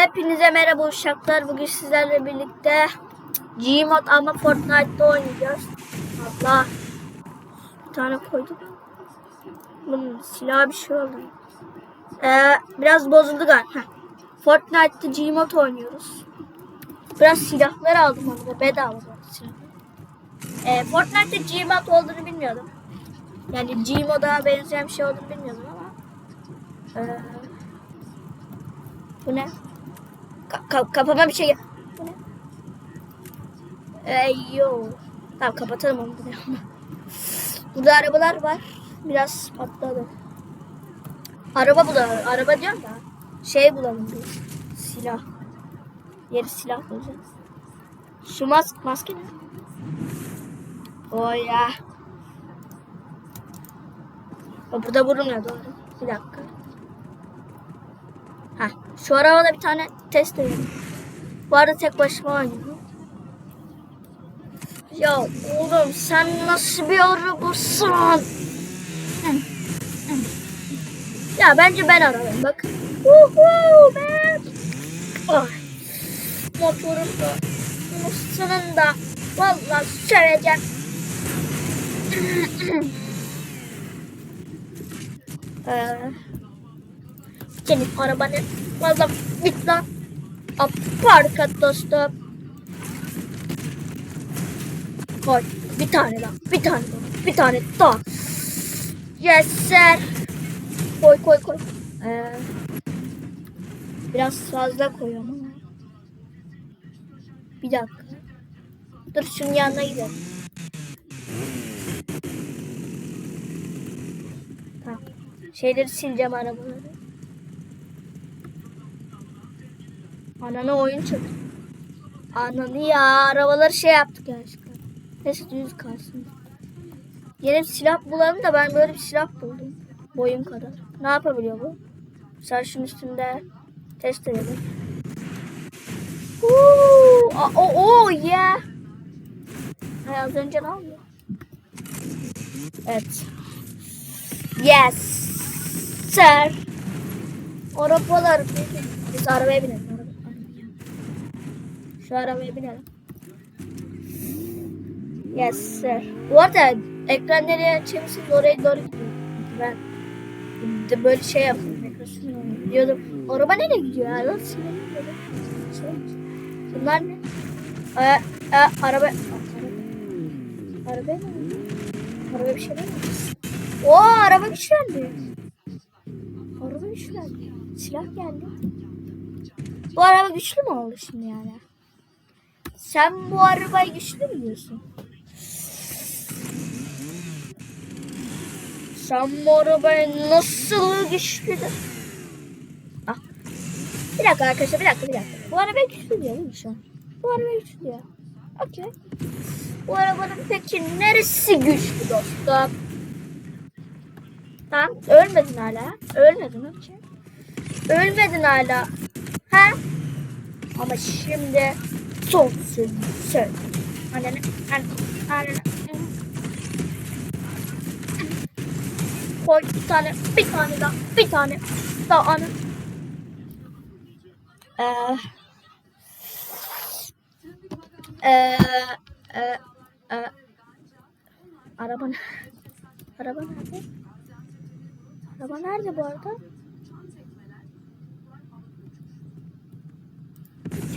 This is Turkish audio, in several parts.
Hepinize merhaba uşaklar. Bugün sizlerle birlikte Gmod ama Fortnite'da oynayacağız. Allah. Bir tane koydum. Bunun silah bir şey oldu. Ee, biraz bozuldu galiba. Fortnite'da Gmod oynuyoruz. Biraz silahlar aldım orada. Bedava silah. Ee, Fortnite'da Gmod olduğunu bilmiyordum. Yani Gmod'a benzeyen bir şey olduğunu bilmiyordum ama. Ee, bu ne? Ka- ka- kafama bir şey gel. Bu. Tamam kapatalım onu. Burada arabalar var. Biraz patladı. Araba bulalım. Araba diyorum da. Şey bulalım bir. Silah. Yeri silah bulacağız. Şu mask, maske ne? O ya. Burada vurulmuyor doğru. Bir dakika. Şu arabada bir tane test edelim. Bu arada tek başıma oynuyorum. Ya oğlum sen nasıl bir arabasın? Ya bence ben arabam bak. Uhu ben. Ay. Motorum da. Bunun da. Vallahi söveceğim. Eee. Senin arabanı valla git lan. Parka dostum. Koy. Bir tane daha. Bir tane daha. Bir tane daha. Yes sir. Koy koy koy. Ee, biraz fazla koyuyorum ama. Bir dakika. Dur şunun yanına gidelim. Tamam. Şeyleri sileceğim arabaları. Ananı oyun çek. Ananı ya arabaları şey yaptık gerçekten. Neyse düz kalsın. Yeni bir silah bulalım da ben böyle bir silah buldum. Boyum kadar. Ne yapabiliyor bu? Şunun üstünde test edelim. Oo, a- o o yeah. Ay, az önce ne oluyor? Evet. Yes. Sir. Arabalar. Biz arabaya binelim. Şu arabaya binelim. Yes sir. Bu arada ekran nereye çevirseniz oraya doğru gidiyor. Ben de böyle şey. Ekran sürüyorum. Diyordum. Araba nereye gidiyor ya? Lan. Şey. Bunlar ne? Ee, e, araba. Aa, araba. Araba ne? Araba bir şey değil mi? Oo araba güçlendi. Araba güçlendi. Silah geldi. Bu araba güçlü mü oldu şimdi yani? Sen bu arabayı güçlü mü diyorsun? Sen bu arabayı nasıl güçlü de... Ah. Bir dakika arkadaşlar bir dakika bir dakika. Bu araba güçlü diyor değil mi şu an? Bu araba güçlü diyor. Okey. Bu arabanın peki neresi güçlü dostum? Tamam ölmedin hala. Ölmedin okey. Ölmedin hala. Ha? Ama şimdi sözü söyle. Annene, annene, annene. Koy bir tane, bir tane daha, bir tane daha anne. Ee, ee, ee, ee, araba, araba nerede? Araba nerede bu arada?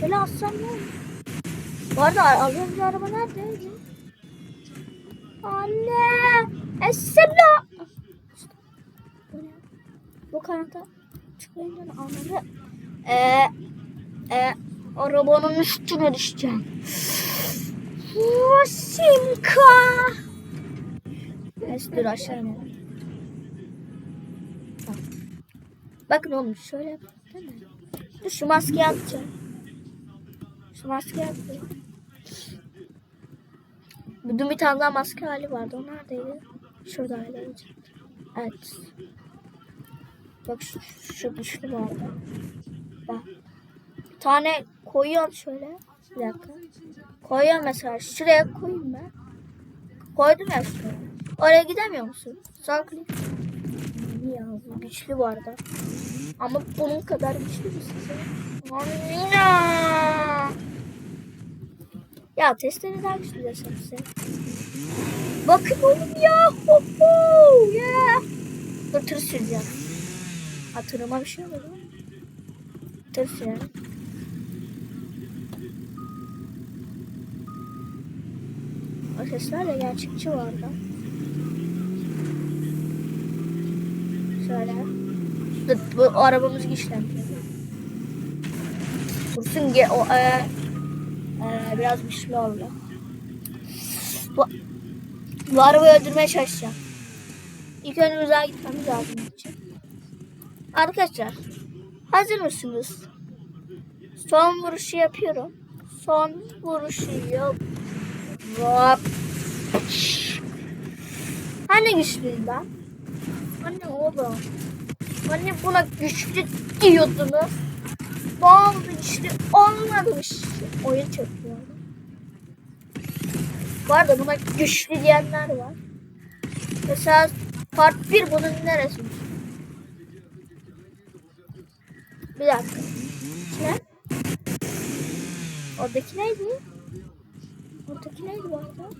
Şöyle assam ne olur? Bu arada az önce araba neredeydi? Anne! Esselam! Bu kanata çıkınca anladı. Ee, e, arabanın üstüne düşeceğim. Simka! Neyse dur aşağı inelim. Bakın oğlum şöyle? Dur şu maskeyi atacağım. Şu maske atacağım. Dün bir tane daha maske hali vardı. O neredeydi? Şurada hala. Evet. Bak şu, şu güçlü vardı. Bak. Bir tane koyuyorum şöyle. Bir dakika. Koyuyorum mesela. Şuraya koyayım ben. Koydum ya şuraya. Oraya gidemiyor musun? Sağ klik. ya. Güçlü arada. Ama bunun kadar güçlü mü size? Amina. Ya testere daha güçlü desem. Bakın oğlum ya. Ho. Ya. Dur tır süreceğim. Ha bir şey oldu. Tır sürelim. O sesler de gerçekçi arada. Şöyle. Dur, bu arabamız güçlendiriyor. Kursun ge o e, e, biraz güçlü oldu. Bu, bu arabayı öldürmeye çalışacağım. İlk önce uzağa gitmemiz lazım için. Arkadaşlar hazır mısınız? Son vuruşu yapıyorum. Son vuruşu yap. Hop. Hani güçlüyüm ben? Anne oğlum. Anne buna güçlü diyordunuz. Bazı güçlü olmamış. Oyun çekiyor. Bu arada buna güçlü diyenler var. Mesela part 1 bunun neresi? Bir dakika. Ne? Oradaki neydi? Oradaki neydi bu arada?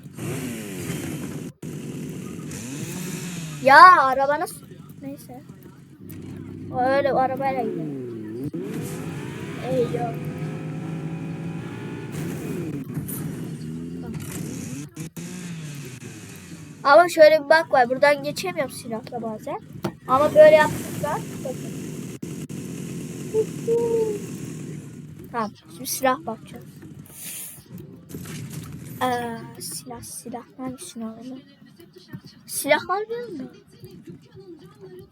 Ya araba nasıl? Neyse. Öyle arabayla gidelim. Ey yok. Ama şöyle bir bak var. Buradan geçemiyorum silahla bazen. Ama böyle yaptıklar. Tamam. Şimdi silah bakacağız. Ee, silah silah. Hangisini alalım? Silah almıyor mu?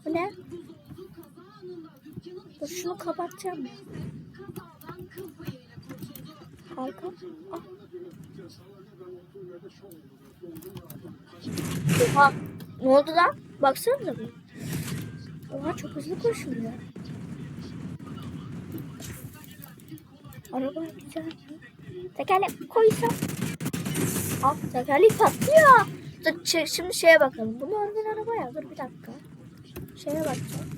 Bu ne? Dur şunu kapatacağım. Arka. Ah. Oha. Ne oldu lan? Baksana bir. Oha çok hızlı koşuyor. Araba güzel. Tekerlek koysam. Ah tekerlek patlıyor. Dur ç- şimdi şeye bakalım. Bu normal araba ya. Dur bir dakika. Şeye bakacağım.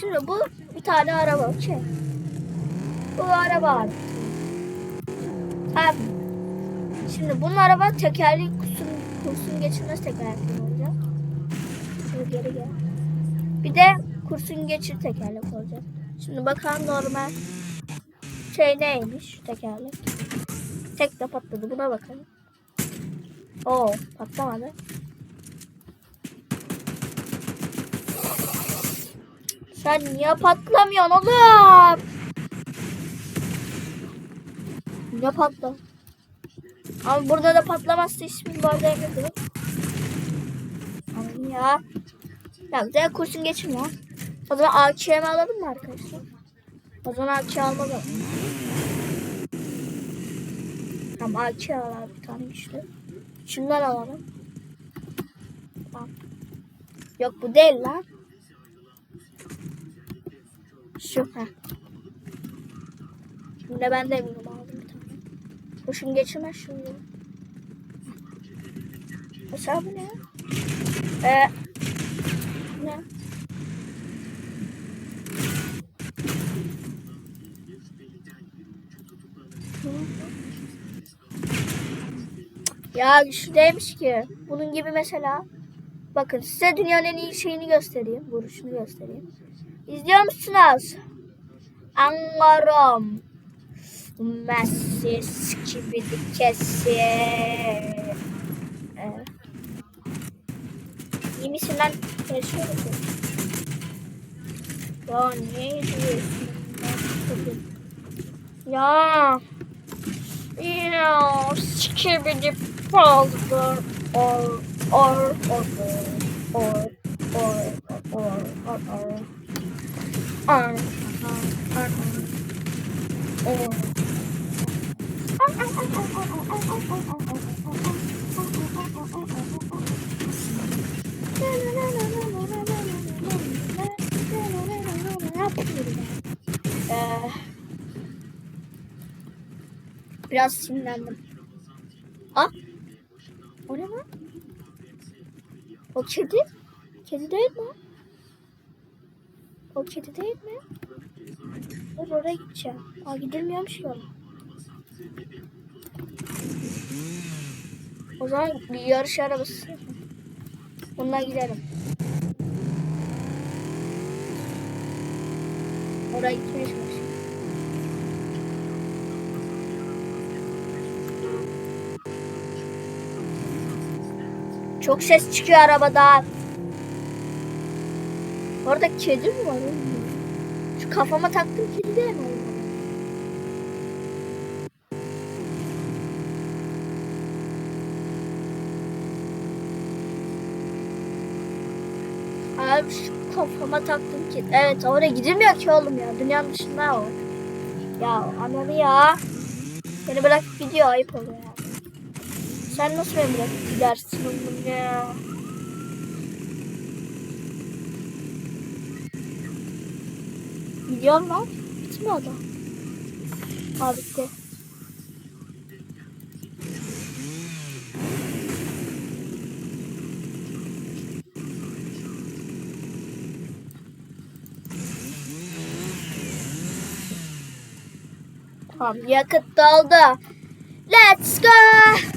Şimdi bu bir tane araba. Şey. Bu araba abi. Abi. Şimdi bunun araba tekerleği kursun, kursun geçirmez tekerlekli olacak. Şimdi geri gel. Bir de kursun geçir tekerlek olacak. Şimdi bakalım normal şey neymiş tekerlek. Tek de patladı. Buna bakalım. Oo patlamadı. Sen niye patlamıyorsun oğlum? Ne patla? Ama burada da patlamazsa ismini barda emedim. Aman ya. Ya bir de kurşun geçmiyor. O zaman AKM alalım mı arkadaşlar? O zaman AK almalı. Tamam AK alalım bir tane güçlü. Şundan alalım. Tamam. Yok bu değil lan. Şu ha. Şimdi ben de eminim aldım bir tane. Kurşun geçirmez şimdi. Mesela bu ne? Ee, ne? Ya güçlü değilmiş ki. Bunun gibi mesela. Bakın size dünyanın en iyi şeyini göstereyim. Vuruşunu göstereyim. İzliyor musunuz? Anlarım. Messi skibidi kesi. Ee, misin lan? Yaşıyor musun? Ya niye izliyorsun? Ya. Ya skibidi paldır. Or or or or or or or or or Oo. Ee, Biraz sinirlendim. Ah. O ne lan? O kedi. Kedi değil mi? O kedi değil mi? Dur oraya gideceğim. Aa gidilmiyormuş ki oraya. O zaman bir yarış arabası. Bununla gidelim. Oraya gitmeye çalışıyorum. Çok ses çıkıyor arabadan. Orada kedi mi var? Şu kafama taktığım kedi değil mi? Abi şu kafama taktım ki. Evet oraya gidilmiyor ki oğlum ya. Dünyanın dışında o. Ya ananı ya. Beni bırakıp gidiyor ayıp oluyor ya. Sen nasıl beni bırakıp gidersin oğlum ya? Gidiyor lan. Bitmiyor da. Ha bitti. Tamam yakıt doldu. Let's go.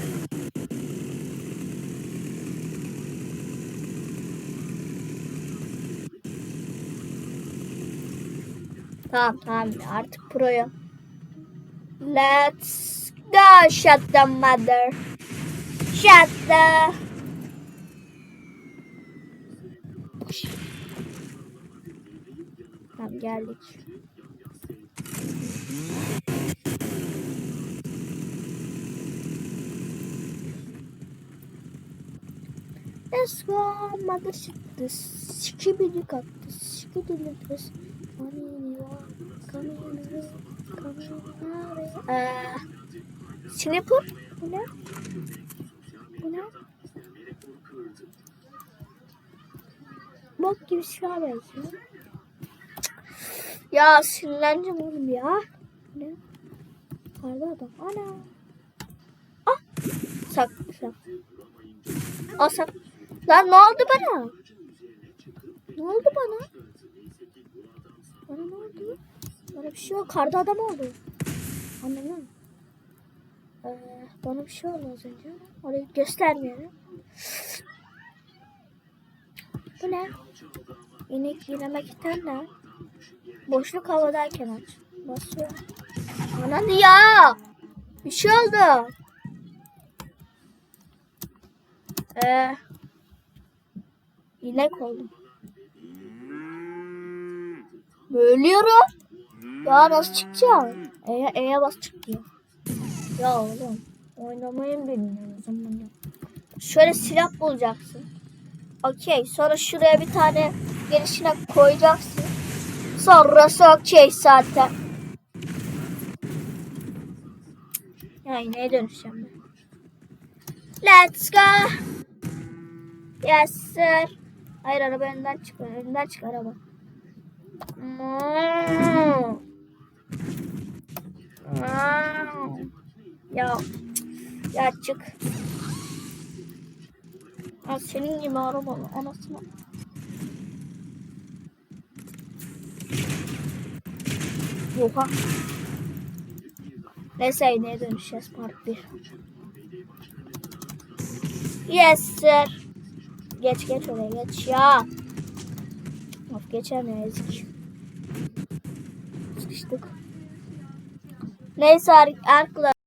Tamam tamam artık pro'ya. Let's go shut the mother. Shut the. Tamam geldik. Let's go mother the skibidi kaktı. Skibidi kız. Eee Snapper bu ne? Bu ne? Bok gibi silah benziyor. Ya sinirleneceğim oğlum ya. Ne? Karda adam. Ana. Ah. Sak sak. Aa sak. Lan ne oldu bana? Ne oldu bana? Bana ne oldu? Bana bir şey oldu. Karda adam oldu. Anladın? Ee, bana bir şey oldu az önce. Orayı göstermeyelim. Bu ne? İnek yemekten ne? Boşluk havadayken aç. Basıyor. Ananı ya! Bir şey oldu. Ee, inek oldum. Ölüyorum. Ya nasıl çıkacağım? E'ye E'ye bas çık diyor. Ya oğlum oynamayı bilmiyorum o zaman ya. Şöyle silah bulacaksın. Okey. Sonra şuraya bir tane gelişine koyacaksın. Sonrası okey zaten. Ya neye dönüşeceğim ben? Let's go. Yes sir. Hayır araba önden çık. Önden çık araba. Ya ya çık. Ya senin gibi araba anasını. Oha. Neyse neye dönüşeceğiz part 1. Yes sir. Geç geç oraya geç ya. Of geçemiyor ezik. Sıkıştık. Neyse arkadaşlar.